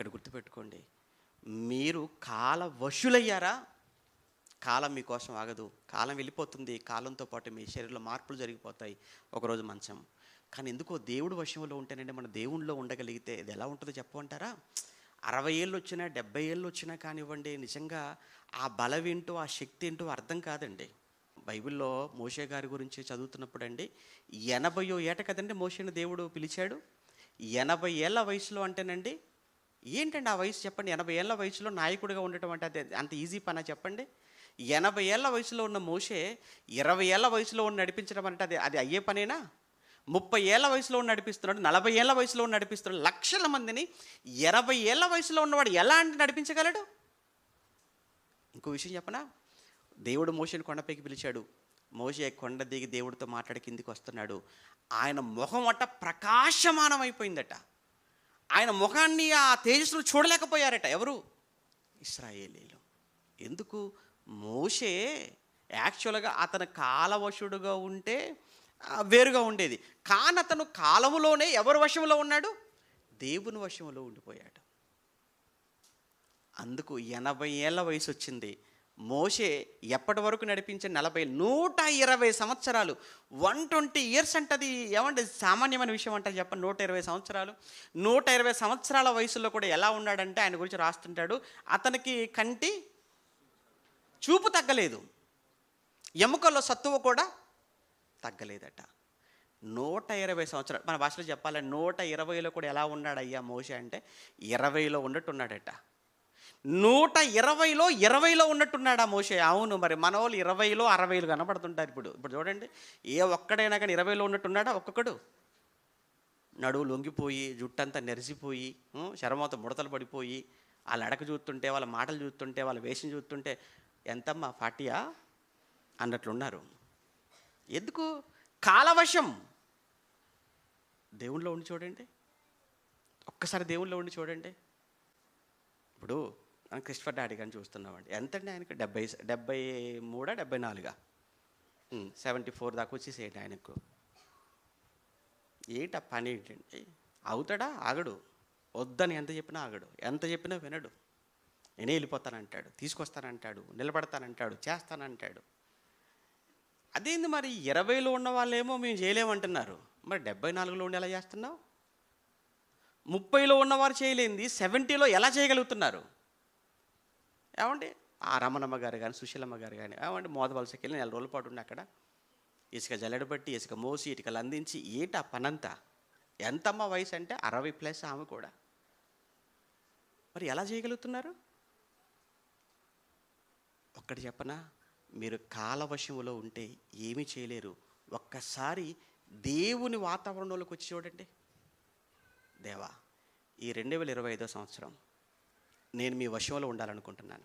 ఇక్కడ గుర్తుపెట్టుకోండి. మీరు కాల వశులయ్యారా కాలం మీకోసం ఆగదు. కాలం వెళ్ళిపోతుంది. కాలంతో పాటు మీ శరీరంలో మార్పులు జరిగిపోతాయి. ఒకరోజు మంచం. కానీ ఎందుకో దేవుడు వశంలో ఉంటేనంటే మన దేవుణ్ణిలో ఉండగలిగితే ఇది ఎలా ఉంటుందో చెప్పమంటారా? అరవై ఏళ్ళు వచ్చినా డెబ్బై ఏళ్ళు వచ్చినా కానివ్వండి నిజంగా ఆ బలం ఏంటో ఆ శక్తి ఏంటో అర్థం కాదండి. బైబిల్లో మోషే గారి గురించి చదువుతున్నప్పుడు అండి ఎనభయో ఏట కదండి మోషేని దేవుడు పిలిచాడు? ఎనభై ఏళ్ళ వయసులో అంటేనండి ఏంటండి ఆ వయసు చెప్పండి? ఎనభై ఏళ్ళ వయసులో నాయకుడిగా ఉండటం అంటే అది అంత ఈజీ పనా చెప్పండి? ఎనభై ఏళ్ళ వయసులో ఉన్న మోషే ఇరవై ఏళ్ళ వయసులో ఉన్న నడిపించడం అంటే అది అది అయ్యే పనేనా? ముప్పై ఏళ్ళ వయసులో ఉన్న నడిపిస్తున్నాడు నలభై ఏళ్ళ వయసులో ఉన్న నడిపిస్తున్నాడు లక్షల మందిని ఇరవై ఏళ్ళ వయసులో ఉన్నవాడు ఎలా అంటే నడిపించగలడు? ఇంకో విషయం చెప్పనా? దేవుడు మోషని కొండపైకి పిలిచాడు. మోషే కొండ దిగి దేవుడితో మాట్లాడి కిందికి వస్తున్నాడు. ఆయన ముఖం అట ప్రకాశమానమైపోయిందట. ఆయన ముఖాన్ని ఆ తేజస్సును చూడలేకపోయారట ఎవరు? ఇస్రాయేలీలు ఎందుకు? మోషే యాక్చువల్గా అతను కాలవశుడుగా ఉంటే వేరుగా ఉండేది. కానీ అతను కాలములోనే ఎవరి వశంలో ఉన్నాడు? దేవుని వశంలో ఉండిపోయాడు. అందుకు ఎనభై ఏళ్ళ వయసు వచ్చింది మోషే ఎప్పటి వరకు నడిపించిన నలభై నూట ఇరవై సంవత్సరాలు? వన్ ట్వంటీ ఇయర్స్ అంటది. ఏమంటే సామాన్యమైన విషయం అంటే చెప్పండి. నూట ఇరవై సంవత్సరాలు. నూట ఇరవై సంవత్సరాల వయసులో కూడా ఎలా ఉన్నాడంటే ఆయన గురించి రాస్తుంటాడు. అతనికి కంటి చూపు తగ్గలేదు. ఎముకల్లో సత్తువ కూడా తగ్గలేదట. నూట ఇరవై సంవత్సరాలు. మన భాషలో చెప్పాలంటే నూట ఇరవైలో కూడా ఎలా ఉన్నాడు అయ్యా మోషే అంటే? ఇరవైలో ఉన్నట్టున్నాడట. నూట ఇరవైలో ఇరవైలో ఉన్నట్టున్నాడా మోషే? అవును మరి మన వాళ్ళు ఇరవైలో అరవైలు కనపడుతుంటారు ఇప్పుడు. ఇప్పుడు చూడండి ఏ ఒక్కడైనా కానీ ఇరవైలో ఉన్నట్టున్నాడా ఒక్కొక్కడు? నడువు లొంగిపోయి జుట్టంతా నెరిసిపోయి ఉం, ముడతలు పడిపోయి వాళ్ళ అడక చూస్తుంటే వాళ్ళ మాటలు చూస్తుంటే వాళ్ళ వేషం చూస్తుంటే ఎంతమ్మా ఫాటియా అన్నట్లున్నారు. ఎందుకు? కాలవశం. దేవుళ్ళో ఉండి చూడండి. ఒక్కసారి దేవుళ్ళో ఉండి చూడండి. ఇప్పుడు మనం క్రిస్టఫర్ డాడీ గారిని చూస్తున్నామండి. ఎంతండి ఆయనకు? డెబ్బై డెబ్బై మూడా డెబ్బై నాలుగా? సెవెంటీ ఫోర్ దాకా వచ్చేసేయండి ఆయనకు. ఏంటి ఆ పని ఏంటండి? అవుతాడా? ఆగడు. వద్దని ఎంత చెప్పినా ఆగడు. ఎంత చెప్పినా వినడు. నేనే వెళ్ళిపోతానంటాడు. తీసుకొస్తానంటాడు. నిలబడతానంటాడు. చేస్తానంటాడు. అదేంది మరి? ఇరవైలో ఉన్న వాళ్ళేమో మేము చేయలేమంటున్నారు. మరి డెబ్బై నాలుగులో ఉండి ఎలా చేస్తున్నావు? ముప్పైలో ఉన్నవారు చేయలేంది. సెవెంటీలో ఎలా చేయగలుగుతున్నారు? ఏమండి? ఆ రమణమ్మ గారు కానీ సుశీలమ్మ గారు కానీ ఏమండి? మోదవలసకి వెళ్ళి నెల రోజుల పాటు ఉండి అక్కడ. ఇసుక జల్లెడబట్టి ఇసుక మోసి ఇటుకలు అందించి ఏటా పనంతా? ఎంతమ్మ వయసు అంటే అరవై ప్లస్ ఆమె కూడా. మరి ఎలా చేయగలుగుతున్నారు? ఒక్కటి చెప్పనా? మీరు కాలవశములో ఉంటే ఏమీ చేయలేరు. ఒక్కసారి దేవుని వాతావరణంలోకి వచ్చి చూడండి. దేవా ఈ రెండు వేల ఇరవై ఐదో సంవత్సరం నేను మీ వశంలో ఉండాలనుకుంటున్నాను.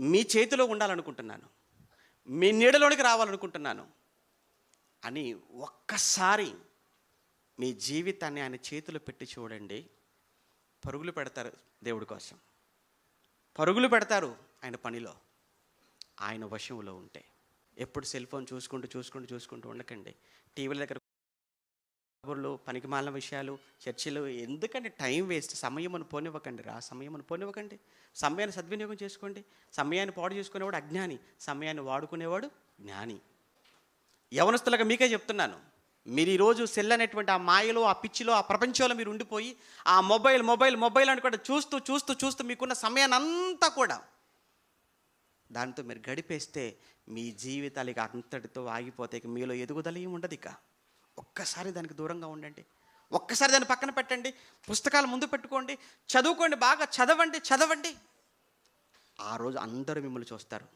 మీ చేతిలో ఉండాలనుకుంటున్నాను. మీ నీడలోనికి రావాలనుకుంటున్నాను. అని ఒక్కసారి మీ జీవితాన్ని ఆయన చేతిలో పెట్టి చూడండి. పరుగులు పెడతారు దేవుడి కోసం. పరుగులు పెడతారు ఆయన పనిలో. ఆయన వశంలో ఉంటే. ఎప్పుడు సెల్ ఫోన్ చూసుకుంటూ చూసుకుంటూ చూసుకుంటూ ఉండకండి. టీవీల దగ్గర కబుర్లు పనికిమాలిన విషయాలు చర్చలు ఎందుకంటే టైం వేస్ట్. సమయమును పోనివ్వకండి రా. సమయమును పోనివ్వకండి. సమయాన్ని సద్వినియోగం చేసుకోండి. సమయాన్ని పాడు చేసుకునేవాడు అజ్ఞాని. సమయాన్ని వాడుకునేవాడు జ్ఞాని. యవనస్తులుగా మీకే చెప్తున్నాను. మీరు ఈరోజు సెల్ అనేటువంటి ఆ మాయలో ఆ పిచ్చిలో ఆ ప్రపంచంలో మీరు ఉండిపోయి ఆ మొబైల్ మొబైల్ మొబైల్ అని కూడా చూస్తూ చూస్తూ చూస్తూ మీకున్న సమయాన్ని అంతా కూడా దాంతో మీరు గడిపేస్తే మీ జీవితాలకి అంతటితో ఆగిపోతే మీలో ఎదుగుదల ఏమి ఉండదు ఇక. ఒక్కసారి దానికి దూరంగా ఉండండి. ఒక్కసారి దాన్ని పక్కన పెట్టండి. పుస్తకాలు ముందు పెట్టుకోండి. చదువుకోండి. బాగా చదవండి. చదవండి. ఆ రోజు అందరూ మిమ్మల్ని చూస్తారు.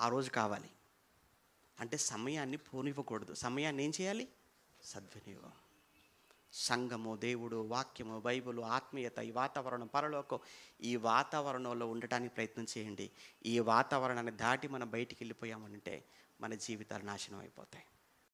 ఆ రోజు కావాలి. అంటే సమయాన్ని పోనివ్వకూడదు. సమయాన్ని ఏం చేయాలి? సద్వినియోగం. సంఘము దేవుడు వాక్యము బైబులు ఆత్మీయత ఈ వాతావరణం పరలోకం ఈ వాతావరణంలో ఉండటానికి ప్రయత్నం చేయండి. ఈ వాతావరణాన్ని దాటి మనం బయటికి వెళ్ళిపోయామంటే మన జీవితాలు నాశనం అయిపోతాయి.